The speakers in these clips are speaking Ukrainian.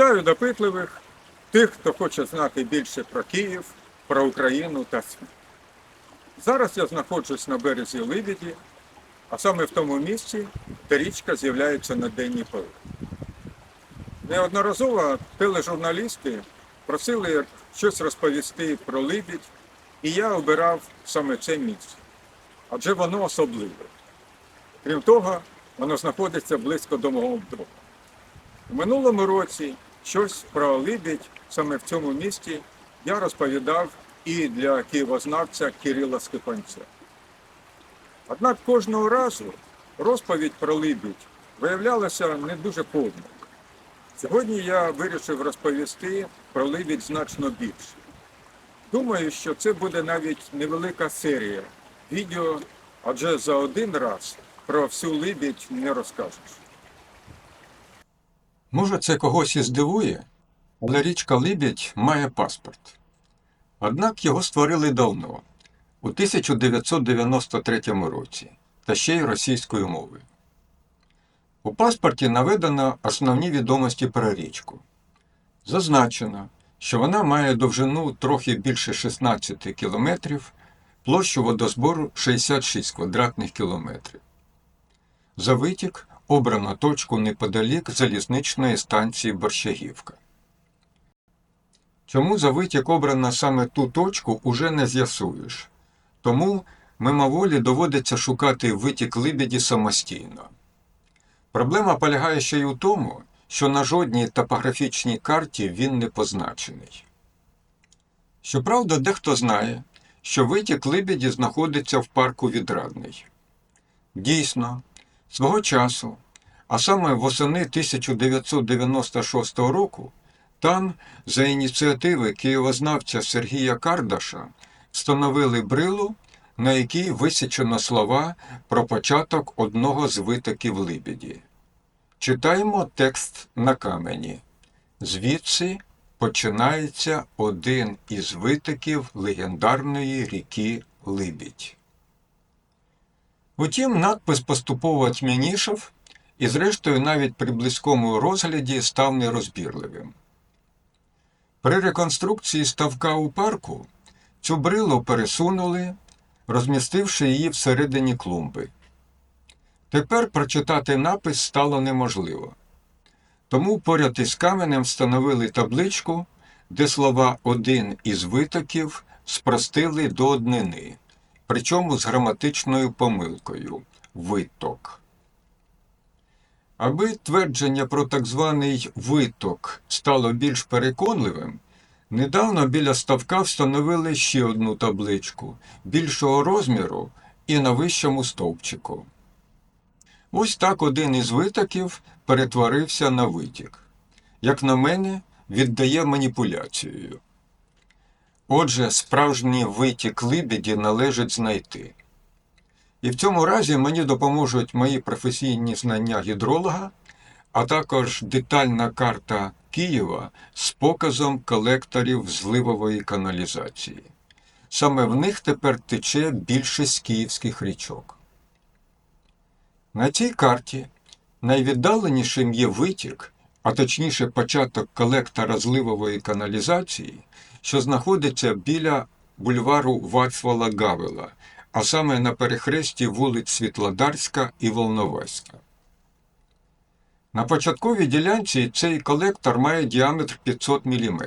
Вітаю допитливих, тих, хто хоче знати більше про Київ, про Україну та світ. Зараз я знаходжусь на березі Либіді, а саме в тому місці, де річка з'являється на денній поверх. Неодноразово тележурналісти просили щось розповісти про Либідь, і я обирав саме це місце, адже воно особливе. Крім того, воно знаходиться близько до мого дому. У минулому році щось про Либідь саме в цьому місті я розповідав і для києвознавця Кирила Скипанця. Однак кожного разу розповідь про Либідь виявлялася не дуже повною. Сьогодні я вирішив розповісти про Либідь значно більше. Думаю, що це буде навіть невелика серія відео, адже за один раз про всю Либідь не розкажеш. Може, це когось і здивує, але річка Либідь має паспорт. Однак його створили давно, у 1993 році, та ще й російською мовою. У паспорті наведено основні відомості про річку. Зазначено, що вона має довжину трохи більше 16 кілометрів, площу водозбору 66 квадратних кілометрів. За витік обрано точку неподалік залізничної станції Борщагівка. Чому за витік обрано саме ту точку, уже не з'ясуєш. Тому мимоволі доводиться шукати витік Либіді самостійно. Проблема полягає ще й у тому, що на жодній топографічній карті він не позначений. Щоправда, дехто знає, що витік Либіді знаходиться в парку Відрадний. Дійсно, свого часу, а саме восени 1996 року, там, за ініціативи києвознавця Сергія Кардаша, встановили брилу, на якій висічено слова про початок одного з витоків Либіді. Читаємо текст на камені. Звідси починається один із витоків легендарної ріки Либідь. Утім, надпис поступово тьмянішав і, зрештою, навіть при близькому розгляді став нерозбірливим. При реконструкції ставка у парку цю брилу пересунули, розмістивши її всередині клумби. Тепер прочитати напис стало неможливо. Тому поряд із каменем встановили табличку, де слова один із витоків спростили до однини, причому з граматичною помилкою виток. Аби твердження про так званий виток стало більш переконливим, недавно біля ставка встановили ще одну табличку більшого розміру і на вищому стовпчику. Ось так один із витоків перетворився на витік. Як на мене, віддає маніпуляцією. Отже, справжній витік либіді належить знайти. І в цьому разі мені допоможуть мої професійні знання гідролога, а також детальна карта Києва з показом колекторів зливової каналізації. Саме в них тепер тече більшість київських річок. На цій карті найвіддаленішим є витік, а точніше початок колектора зливової каналізації, що знаходиться біля бульвару Вацвала Гавела, а саме на перехресті вулиць Світлодарська і Волноваська. На початковій ділянці цей колектор має діаметр 500 мм.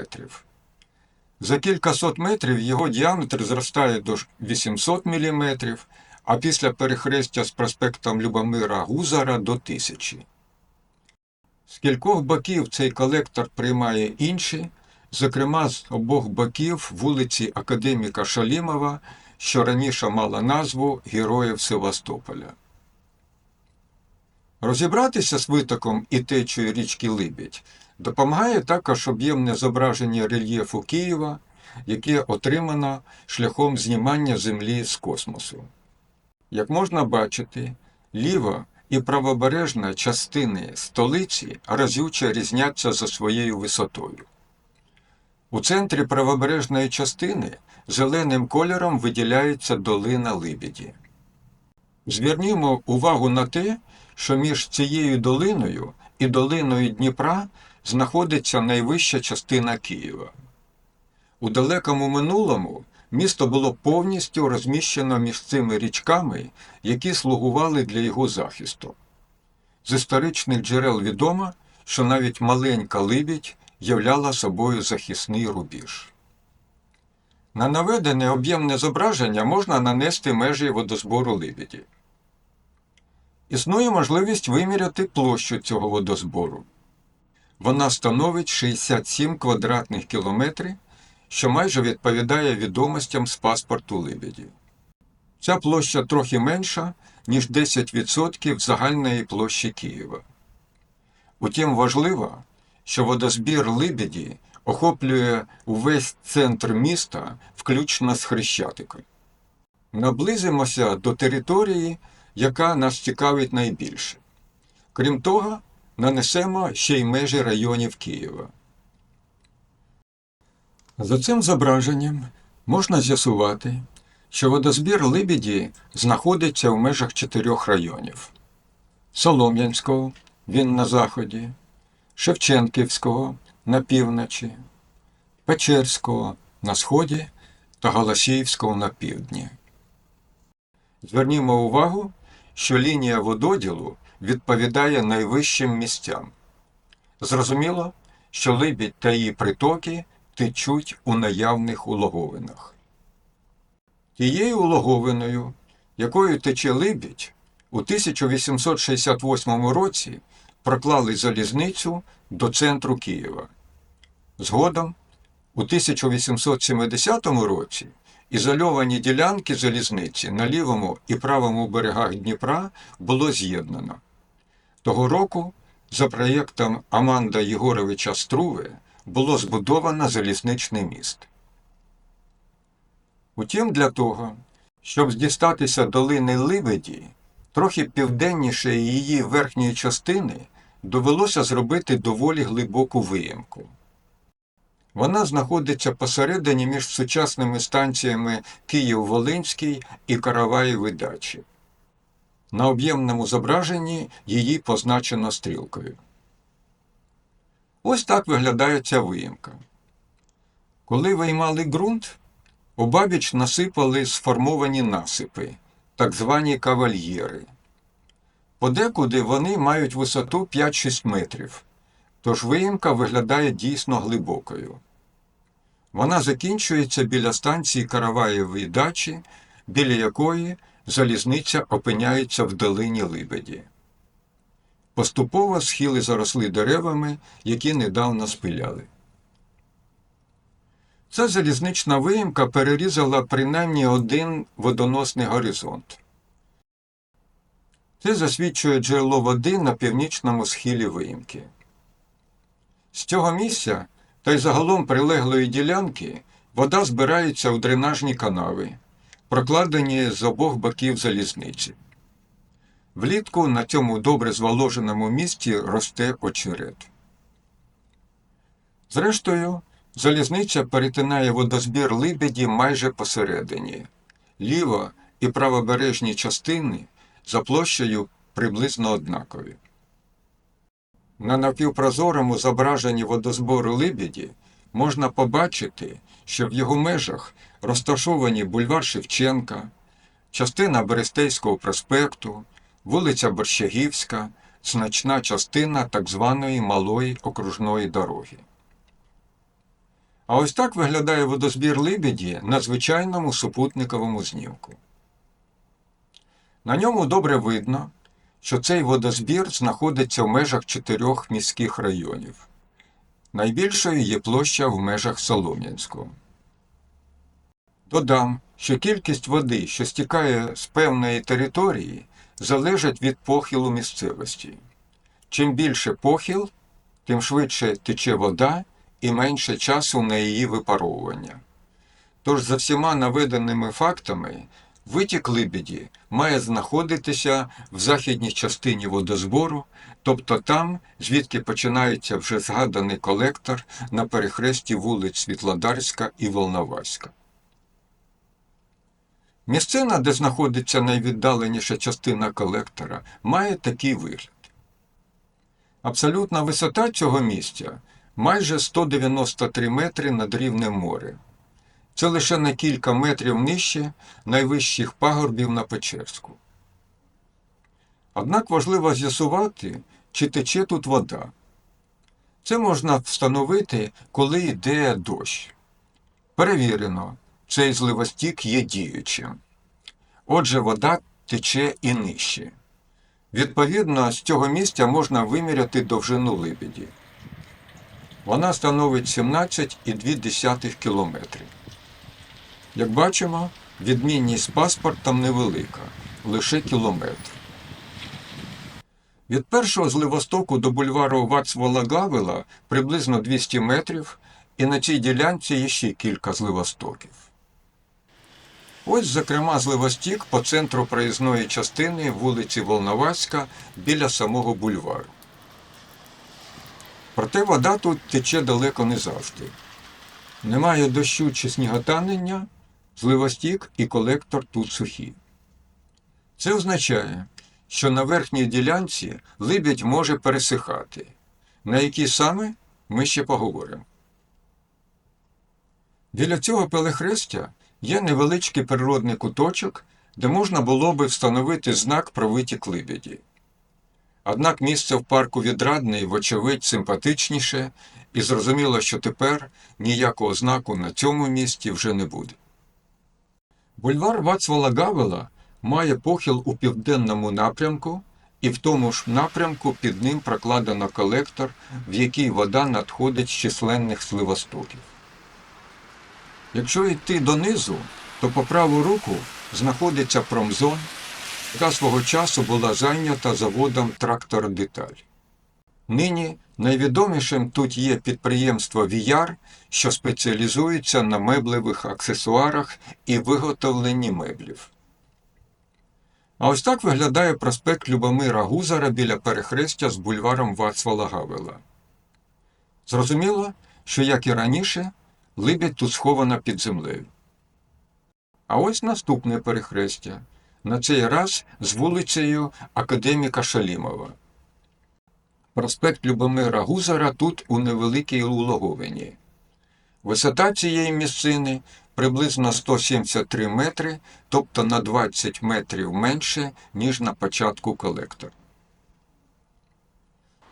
За кількасот метрів його діаметр зростає до 800 мм, а після перехрестя з проспектом Любомира Гузара до 1000. З кількох боків цей колектор приймає інші, зокрема з обох боків вулиці Академіка Шалімова, що раніше мала назву Героїв Севастополя. Розібратися з витоком і течою річки Либідь допомагає також об'ємне зображення рельєфу Києва, яке отримано шляхом знімання Землі з космосу. Як можна бачити, ліва і правобережна частини столиці разюче різняться за своєю висотою. У центрі правобережної частини зеленим кольором виділяється долина Либіді. Звернімо увагу на те, що між цією долиною і долиною Дніпра знаходиться найвища частина Києва. У далекому минулому місто було повністю розміщено між цими річками, які слугували для його захисту. З історичних джерел відомо, що навіть маленька Либідь являла собою захисний рубіж. На наведене об'ємне зображення можна нанести межі водозбору Либіді. Існує можливість виміряти площу цього водозбору. Вона становить 67 квадратних кілометрів, що майже відповідає відомостям з паспорту Либіді. Ця площа трохи менша, ніж 10% загальної площі Києва. Утім, важливо, що водозбір Либіді охоплює увесь центр міста, включно з Хрещатиком. Наблизимося до території, яка нас цікавить найбільше. Крім того, нанесемо ще й межі районів Києва. За цим зображенням можна з'ясувати, що водозбір Либіді знаходиться в межах чотирьох районів: Солом'янського, він на заході, Шевченківського на півночі, Печерського на сході та Галасіївського на півдні. Звернімо увагу, що лінія вододілу відповідає найвищим місцям. Зрозуміло, що Либідь та її притоки течуть у наявних улоговинах. Тією улоговиною, якою тече Либідь, у 1868 році проклали залізницю до центру Києва. Згодом, у 1870 році, ізольовані ділянки залізниці на лівому і правому берегах Дніпра було з'єднано. Того року, за проєктом Аманда Єгоровича Струве, було збудовано залізничний міст. Утім, для того, щоб дістатися долини Либеді, трохи південніше її верхньої частини довелося зробити доволі глибоку виїмку. Вона знаходиться посередині між сучасними станціями Київ-Волинський і Караваєві дачі. На об'ємному зображенні її позначено стрілкою. Ось так виглядає ця виїмка. Коли виймали ґрунт, обабіч насипали сформовані насипи, так звані кавальєри. Подекуди вони мають висоту 5-6 метрів, тож виїмка виглядає дійсно глибокою. Вона закінчується біля станції Караваєвої дачі, біля якої залізниця опиняється в долині Либеді. Поступово схили заросли деревами, які недавно спиляли. Ця залізнична виїмка перерізала принаймні один водоносний горизонт. Це засвідчує джерело води на північному схилі виїмки. З цього місця та й загалом прилеглої ділянки вода збирається у дренажні канави, прокладені з обох боків залізниці. Влітку на цьому добре зволоженому місці росте очерет. Зрештою, залізниця перетинає водозбір Либеді майже посередині. Ліва і правобережні частини за площею приблизно однакові. На напівпрозорому зображенні водозбору Либіді можна побачити, що в його межах розташовані бульвар Шевченка, частина Берестейського проспекту, вулиця Борщагівська, значна частина так званої малої окружної дороги. А ось так виглядає водозбір Либіді на звичайному супутниковому знімку. На ньому добре видно, що цей водозбір знаходиться в межах чотирьох міських районів. Найбільшою є площа в межах Солом'янського. Додам, що кількість води, що стікає з певної території, залежить від похилу місцевості. Чим більше похил, тим швидше тече вода і менше часу на її випаровування. Тож за всіма наведеними фактами витік Либіді має знаходитися в західній частині водозбору, тобто там, звідки починається вже згаданий колектор на перехресті вулиць Світлодарська і Волноваська. Місцина, де знаходиться найвіддаленіша частина колектора, має такий вигляд. Абсолютна висота цього місця майже 193 метри над рівнем моря. Це лише на кілька метрів нижче найвищих пагорбів на Печерську. Однак важливо з'ясувати, чи тече тут вода. Це можна встановити, коли йде дощ. Перевірено, цей зливостік є діючим. Отже, вода тече і нижче. Відповідно, з цього місця можна виміряти довжину лебеді. Вона становить 17,2 кілометри. Як бачимо, відмінність паспортом невелика, лише кілометр. Від першого зливостоку до бульвару Вацвола Гавела приблизно 200 метрів, і на цій ділянці є ще кілька зливостоків. Ось, зокрема, зливостік по центру проїзної частини вулиці Волноваська біля самого бульвару. Проте вода тут тече далеко не завжди. Немає дощу чи сніготанення, зливостік і колектор тут сухі. Це означає, що на верхній ділянці либідь може пересихати. На які саме ми ще поговоримо. Біля цього перехрестя є невеличкий природний куточок, де можна було би встановити знак про витік либіді. Однак місце в парку відрадний, вочевидь, симпатичніше, і зрозуміло, що тепер ніякого знаку на цьому місці вже не буде. Бульвар Вацвола Гавела має похил у південному напрямку, і в тому ж напрямку під ним прокладено колектор, в який вода надходить з численних сливостоків. Якщо йти донизу, то по праву руку знаходиться промзон, яка свого часу була зайнята заводом трактор Деталь. Нині найвідомішим тут є підприємство Віяр, що спеціалізується на меблевих аксесуарах і виготовленні меблів. А ось так виглядає проспект Любомира Гузара біля перехрестя з бульваром Вацвала Гавела. Зрозуміло, що, як і раніше, либідь тут схована під землею. А ось наступне перехрестя, на цей раз з вулицею Академіка Шалімова. Проспект Любомира Гузара тут у невеликій улоговині. Висота цієї місцини приблизно 173 метри, тобто на 20 метрів менше, ніж на початку колектора.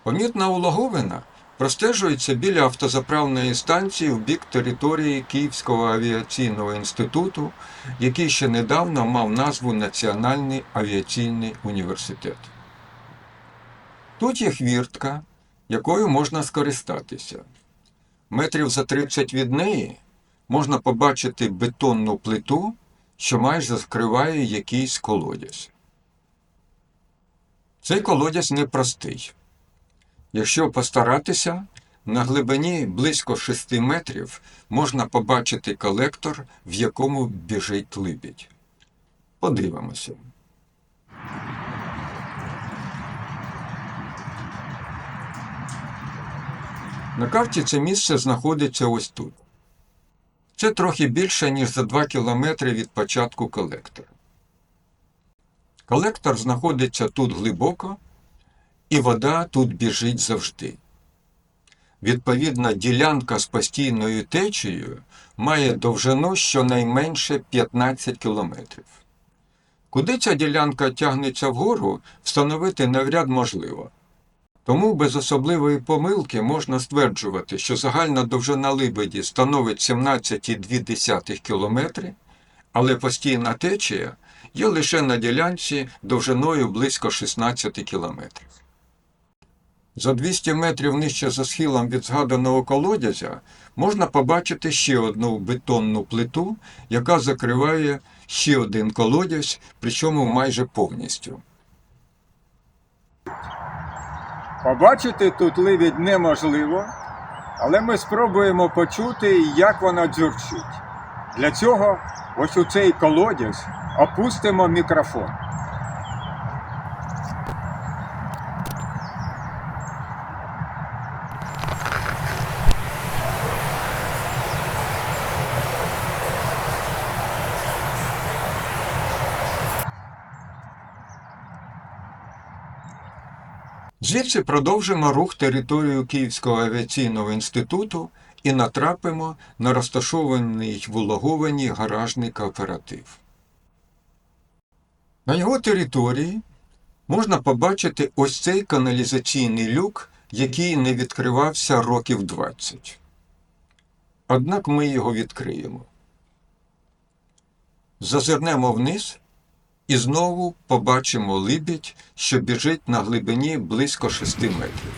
Помітна улоговина простежується біля автозаправної станції в бік території Київського авіаційного інституту, який ще недавно мав назву Національний авіаційний університет. Тут є хвіртка, якою можна скористатися. Метрів за 30 від неї можна побачити бетонну плиту, що майже скриває якийсь колодязь. Цей колодязь непростий. Якщо постаратися, на глибині близько 6 метрів можна побачити колектор, в якому біжить либідь. Подивимося. На карті це місце знаходиться ось тут. Це трохи більше, ніж за 2 кілометри від початку колектора. Колектор знаходиться тут глибоко, і вода тут біжить завжди. Відповідна ділянка з постійною течією має довжину щонайменше 15 кілометрів. Куди ця ділянка тягнеться вгору, встановити навряд можливо. Тому без особливої помилки можна стверджувати, що загальна довжина либеді становить 17,2 км, але постійна течія є лише на ділянці довжиною близько 16 км. За 200 метрів нижче за схилом від згаданого колодязя можна побачити ще одну бетонну плиту, яка закриває ще один колодязь, причому майже повністю. Побачити тут ливідь неможливо, але ми спробуємо почути, як вона дзюрчить. Для цього ось у цей колодязь опустимо мікрофон. Звідси продовжимо рух територією Київського авіаційного інституту і натрапимо на розташований в Улоговані гаражний кооператив. На його території можна побачити ось цей каналізаційний люк, який не відкривався років 20. Однак ми його відкриємо. Зазирнемо вниз і знову побачимо либідь, що біжить на глибині близько 6 метрів.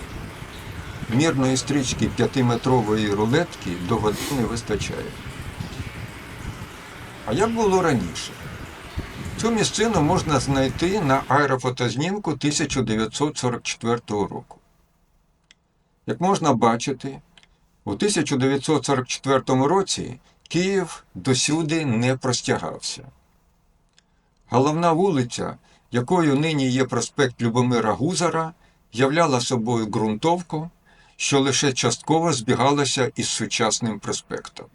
Мірної стрічки 5-метрової рулетки до води не вистачає. А як було раніше? Цю місцину можна знайти на аерофотознімку 1944 року. Як можна бачити, у 1944 році Київ досюди не простягався. Головна вулиця, якою нині є проспект Любомира Гузара, являла собою ґрунтовку, що лише частково збігалася із сучасним проспектом.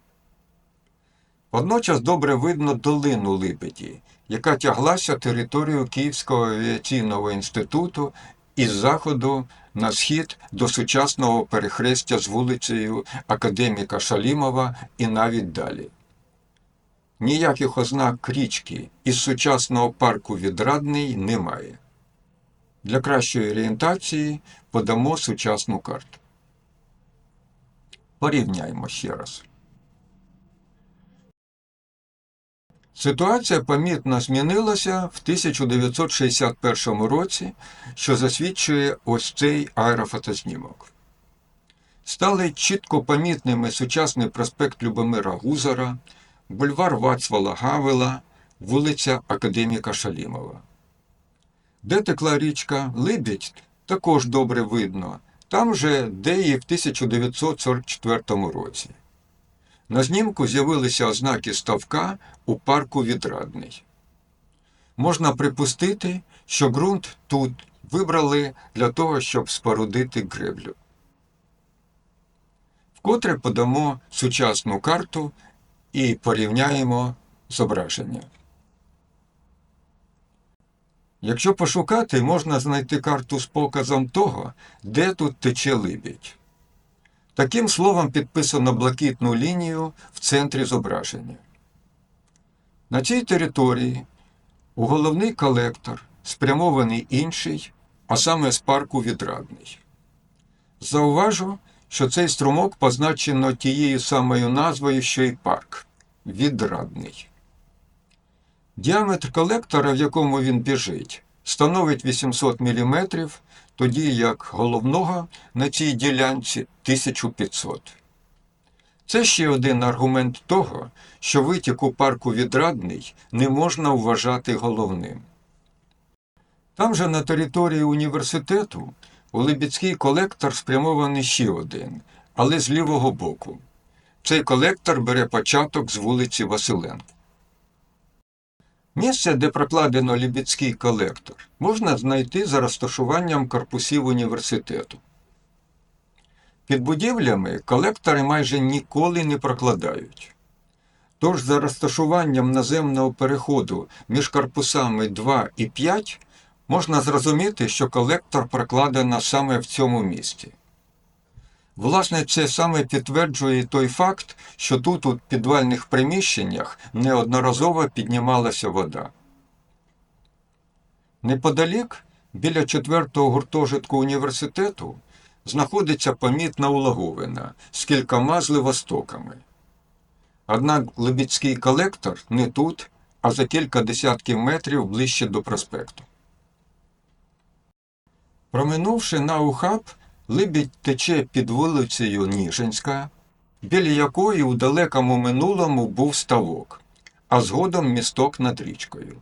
Водночас добре видно долину Либеді, яка тяглася територією Київського авіаційного інституту із заходу на схід до сучасного перехрестя з вулицею Академіка Шалімова і навіть далі. Ніяких ознак річки із сучасного парку Відрадний немає. Для кращої орієнтації подамо сучасну карту. Порівняємо ще раз. Ситуація помітно змінилася в 1961 році, що засвідчує ось цей аерофотознімок. Стали чітко помітними сучасний проспект Любомира Гузара, бульвар Вацвала Гавела, вулиця Академіка Шалімова. Де текла річка Либідь, також добре видно, там же, де і в 1944 році. На знімку з'явилися ознаки ставка у парку Відрадний. Можна припустити, що ґрунт тут вибрали для того, щоб спорудити греблю. Вкотре подамо сучасну карту і порівняємо зображення. Якщо пошукати, можна знайти карту з показом того, де тут тече либідь. Таким словом підписано блакитну лінію в центрі зображення. На цій території у головний колектор спрямований інший, а саме з парку Відрадний. Зауважу, що цей струмок позначено тією самою назвою, що й парк Відрадний. Діаметр колектора, в якому він біжить, становить 800 мм, тоді як головного на цій ділянці 1500. Це ще один аргумент того, що витік у парку Відрадний не можна вважати головним. Там же на території університету у Либідський колектор спрямований ще один, але з лівого боку. Цей колектор бере початок з вулиці Василенко. Місце, де прокладено Лібідський колектор, можна знайти за розташуванням корпусів університету. Під будівлями колектори майже ніколи не прокладають. Тож за розташуванням наземного переходу між корпусами 2 і 5 можна зрозуміти, що колектор прокладено саме в цьому місці. Власне, це саме підтверджує той факт, що тут у підвальних приміщеннях неодноразово піднімалася вода. Неподалік, біля четвертого гуртожитку університету, знаходиться помітна улаговина з кількома зливостоками. Однак Лебідський колектор не тут, а за кілька десятків метрів ближче до проспекту. Проминувши Наухаб, Либідь тече під вулицею Ніжинська, біля якої у далекому минулому був ставок, а згодом місток над річкою.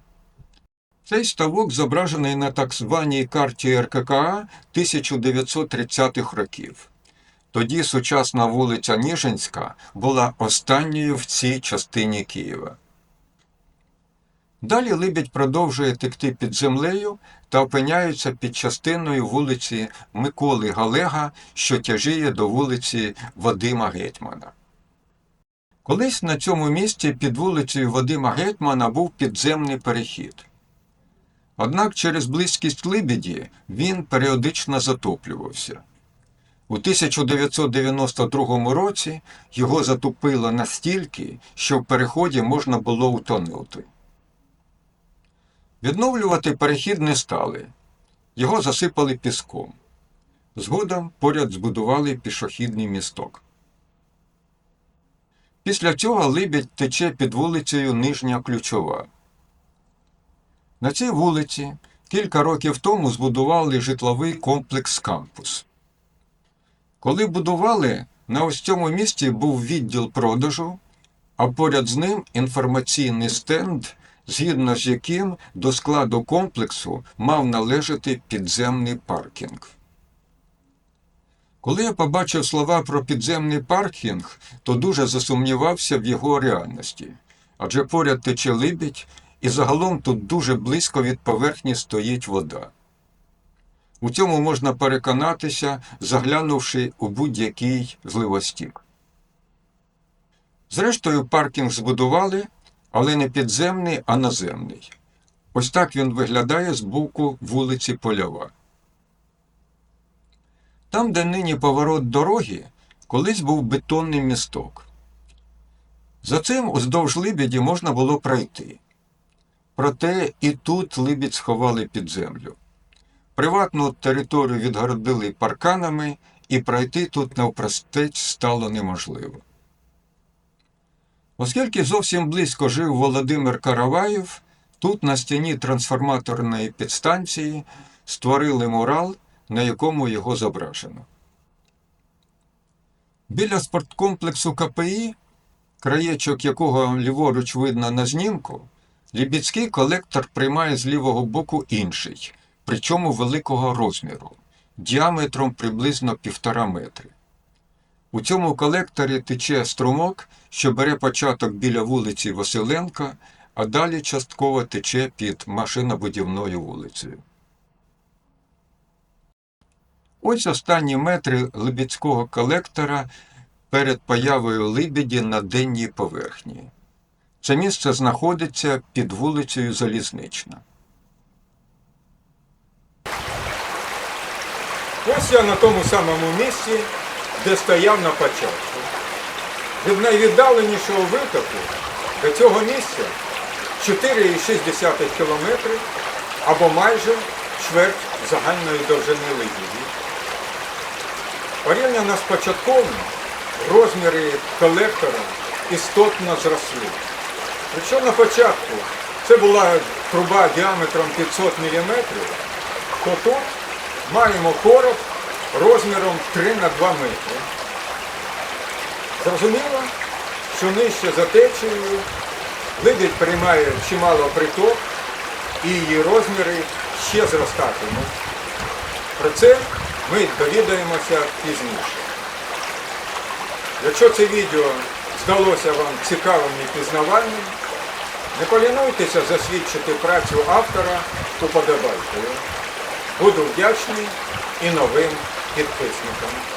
Цей ставок зображений на так званій карті РККА 1930-х років. Тоді сучасна вулиця Ніжинська була останньою в цій частині Києва. Далі Либідь продовжує текти під землею та опиняється під частиною вулиці Миколи Галега, що тяжіє до вулиці Вадима Гетьмана. Колись на цьому місці під вулицею Вадима Гетьмана був підземний перехід. Однак через близькість Либіді він періодично затоплювався. У 1992 році його затопило настільки, що в переході можна було утонути. Відновлювати перехід не стали. Його засипали піском. Згодом поряд збудували пішохідний місток. Після цього Либідь тече під вулицею Нижня Ключова. На цій вулиці кілька років тому збудували житловий комплекс кампус. Коли будували, на ось цьому місці був відділ продажу, а поряд з ним інформаційний стенд, згідно з яким до складу комплексу мав належати підземний паркінг. Коли я побачив слова про підземний паркінг, то дуже засумнівався в його реальності, адже поряд тече либідь, і загалом тут дуже близько від поверхні стоїть вода. У цьому можна переконатися, заглянувши у будь-який зливостік. Зрештою, паркінг збудували, але не підземний, а наземний. Ось так він виглядає з боку вулиці Польова. Там, де нині поворот дороги, колись був бетонний місток. За цим уздовж Либіді можна було пройти. Проте і тут Либідь сховали під землю. Приватну територію відгородили парканами, і пройти тут навпростець стало неможливо. Оскільки зовсім близько жив Володимир Караваєв, тут на стіні трансформаторної підстанції створили мурал, на якому його зображено. Біля спорткомплексу КПІ, краєчок якого ліворуч видно на знімку, Лібідський колектор приймає з лівого боку інший, причому великого розміру, діаметром приблизно півтора метри. У цьому колекторі тече струмок, що бере початок біля вулиці Василенка, а далі частково тече під машинобудівною вулицею. Ось останні метри Либідського колектора перед появою Либіді на денній поверхні. Це місце знаходиться під вулицею Залізнична. Ось я на тому самому місці, де стояв на початку. Від найвіддаленішого витоку до цього місця 4,6 кілометри або майже чверть загальної довжини Либіді. Порівняно з початковим розміри колектора істотно зросли. Якщо на початку це була труба діаметром 500 мм, то тут маємо короб розміром 3 на 2 метри. Зрозуміло, що нижче за течією Либідь приймає чимало приток і її розміри ще зростатимуть. Про це ми довідаємося пізніше. Якщо це відео здалося вам цікавим і пізнавальним, не полінуйтеся засвідчити працю автора уподобайкою. Буду вдячний і новим Hep koysun bakalım.